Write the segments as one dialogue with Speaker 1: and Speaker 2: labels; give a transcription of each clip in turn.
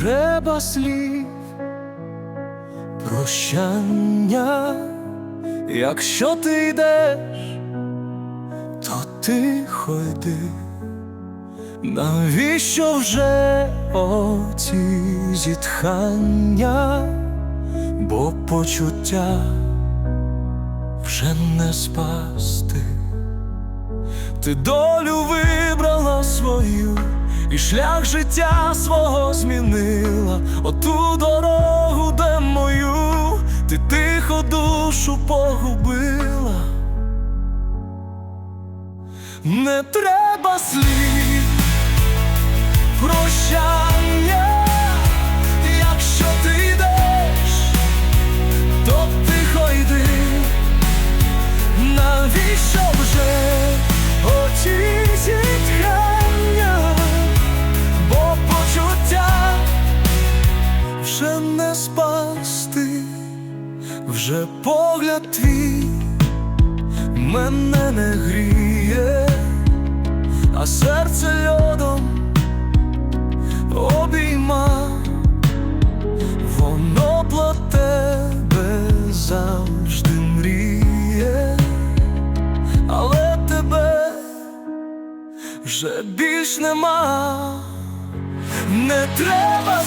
Speaker 1: треба слів, прощання, якщо ти йдеш, то тихо йди. Навіщо вже оці зітхання, бо почуття вже не спасти. Ти долю вибрала свою, і шлях життя свого змінила, оту дорогу, де мою, ти тихо душу погубила. Не треба слів спасти, вже погляд твій мене не гріє, а серце льодом обійма, воно про тебе завжди мріє, але тебе вже більш нема, не треба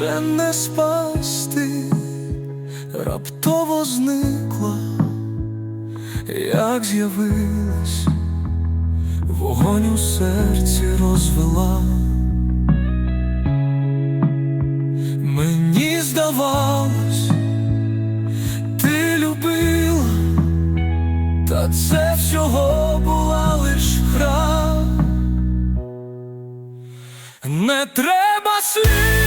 Speaker 1: вже не спасти, раптово зникла, як з'явилась, вогонь у серці розвела. Мені здавалось, ти любила. Та це всього була лиш гра Не треба слів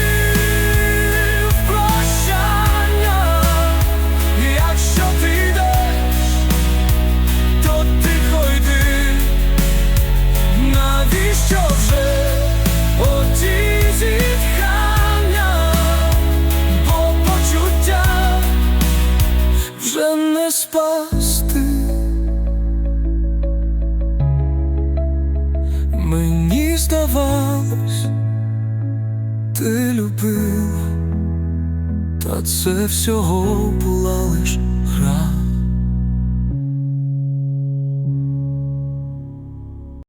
Speaker 1: здавалось, ти любила, та це всього була лиш.